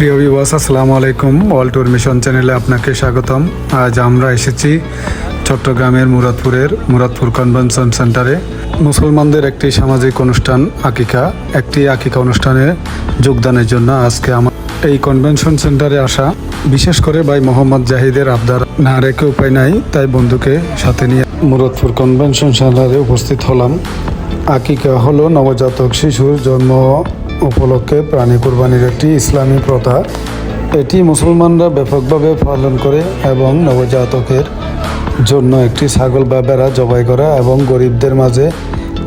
প্রিয় বিবাস আসসালামু আলাইকুম। ওয়ার্ল্ড ট্যুর মিশন চ্যানেলে আপনাকে স্বাগতম। আজ আমরা এসেছি চট্টগ্রামের মুরাদপুরের মুরাদপুর কনভেনশন সেন্টারে মুসলমানদের একটি সামাজিক অনুষ্ঠান, আকিকা। একটি আকিকা অনুষ্ঠানে যোগদানের জন্য আজকে আমার এই কনভেনশন সেন্টারে আসা। বিশেষ করে ভাই মোহাম্মদ জাহিদের আবদার না রেখে উপায় নাই, তাই বন্ধুকে সাথে নিয়ে মুরাদপুর কনভেনশন সেন্টারে উপস্থিত হলাম। আকিকা হলো নবজাতক শিশুর জন্ম উপলক্ষে প্রাণী কোরবানির একটি ইসলামী প্রথা। এটি মুসলমানরা ব্যাপকভাবে পালন করে এবং নবজাতকের জন্য একটি ছাগল বা বেড়া জবাই করা এবং গরিবদের মাঝে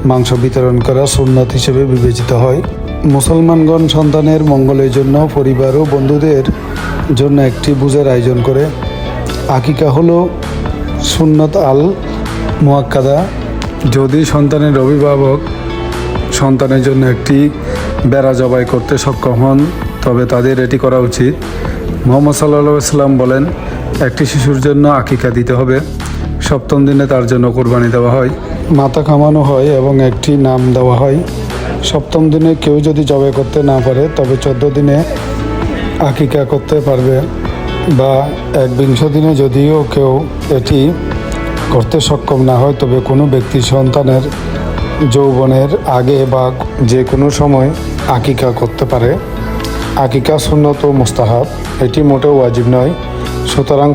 মাংস বিতরণ করা সুন্নত হিসেবে বিবেচিত হয়। মুসলমানগণ সন্তানের মঙ্গলের জন্য পরিবার ও বন্ধুদের জন্য একটি বুঝের আয়োজন করে। আকিকা হলো সুন্নত আল মুয়াক্কাদা। যদি সন্তানের অভিভাবক সন্তানের জন্য একটি বেড়া জবাই করতে সক্ষম হন, তবে তাদের এটি করা উচিত। মোহাম্মদ সাল্লা সাল্লাম বলেন, একটি শিশুর জন্য আকিকা দিতে হবে, সপ্তম দিনে তার জন্য কোরবানি দেওয়া হয়। মাথা কামানো হয় এবং একটি নাম দেওয়া হয়। সপ্তম দিনে কেউ যদি জবাই করতে না পারে, তবে চোদ্দ দিনে আকিকা করতে পারবে বা এক বিংশ দিনে যদিও কেউ এটি করতে সক্ষম না হয়, তবে কোনো ব্যক্তি সন্তানের যৌবনের আগে বা যে কোনো সময় আকিকা করতে পারে। আকিকা সুন্নত মোস্তাহাব, এটি মোটেও ওয়াজিব নয়। সুতরাং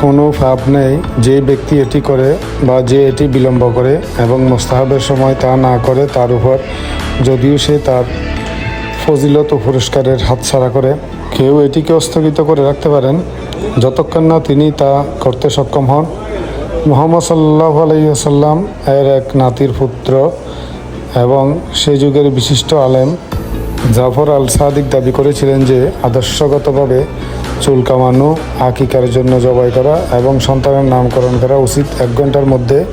কোনো ফাপ নেই যে ব্যক্তি এটি করে বা যে এটি বিলম্ব করে এবং মোস্তাহাবের সময় তা না করে তার উপর। যদিও সে তার ফজিলত ও পুরস্কারের হাতছাড়া করে। কেউ এটিকে স্থগিত করে রাখতে পারেন। যতক্ষণ না তিনি তা করতে সক্ষম হন। মোহাম্মদ সাল্লাহ আলাইসাল্লাম এর এক নাতির পুত্র এবং সে যুগের বিশিষ্ট আলেম জাফর আল সাদিক দাবি করেছিলেন যে আদর্শগতভাবে চুল কামানো, আকিকার জন্য জবাই করা এবং সন্তানের নামকরণ করা উচিত। এক ঘণ্টার মধ্যে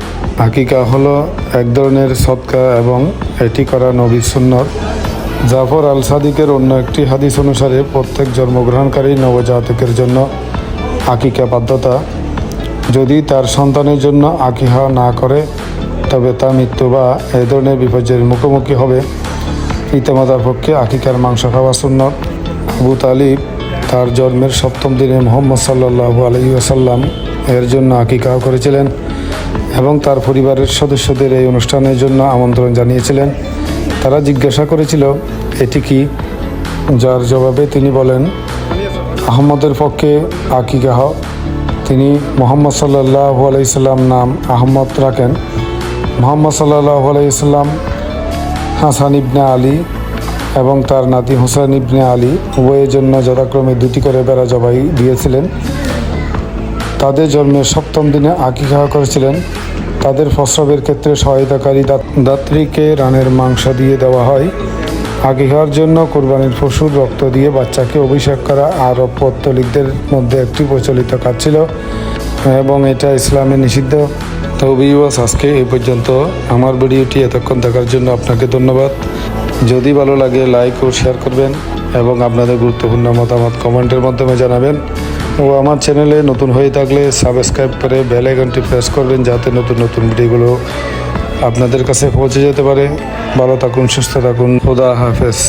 আকিকা হলো এক ধরনের সৎকা এবং এটি করা নবী জাফর আল সাদিকের অন্য একটি হাদিস অনুসারে, প্রত্যেক জন্মগ্রহণকারী নবজাতকের জন্য আকিকা বাধ্যতা যদি তার সন্তানের জন্য আকিহা না করে, তবে তা মৃত্যু বা এ ধরনের বিপর্যয়ের মুখোমুখি হবে। পিতামাতার পক্ষে আকিকার মাংস খাওয়া সুন্নত। আবু তালিব তার জন্মের সপ্তম দিনে মোহাম্মদ সাল্লাহু আলহি আসাল্লাম এর জন্য আকিকা করেছিলেন এবং তার পরিবারের সদস্যদের এই অনুষ্ঠানের জন্য আমন্ত্রণ জানিয়েছিলেন। তারা জিজ্ঞাসা করেছিল, এটি কি? যার জবাবে তিনি বলেন, আহমদের পক্ষে আকিকাহ তিনি মোহাম্মদ সাল্লাহ আলাইসাল্লাম নাম আহমদ রাখেন। মোহাম্মদ সাল্লাহ আলাইসাল্লাম হাসান ইবনে আলী এবং তার নাতি হুসাইন ইবনে আলী উভয়ের জন্য যথাক্রমে দুটি করে বেড়া জবাই দিয়েছিলেন। তাদের জন্মের সপ্তম দিনে আকিকা করেছিলেন। তাদের প্রস্রাবের ক্ষেত্রে সহায়তাকারী দাত- দাত্রীকে রানের মাংস দিয়ে দেওয়া হয়। আকিকার জন্য কোরবানির পশুর রক্ত দিয়ে বাচ্চাকে অভিষেক করা আরব পত্তলিকদের মধ্যে একটি প্রচলিত কাজ ছিল। এবং এটা ইসলামে নিষিদ্ধ। তো বিওয়াস আজকে এই পর্যন্ত আমার ভিডিওটি এতক্ষণ দেখার জন্য আপনাকে ধন্যবাদ। যদি ভালো লাগে লাইক ও শেয়ার করবেন এবং আপনাদের গুরুত্বপূর্ণ মতামত কমেন্টের মাধ্যমে জানাবেন। ও আমার চ্যানেলে নতুন হয়ে থাকলে সাবস্ক্রাইব করে বেল আইকনটি প্রেস করবেন যাতে নতুন নতুন ভিডিওগুলো আপনাদের কাছে পৌঁছে যেতে পারে। ভালো থাকুন সুস্থ থাকুন। খোদা হাফেজ।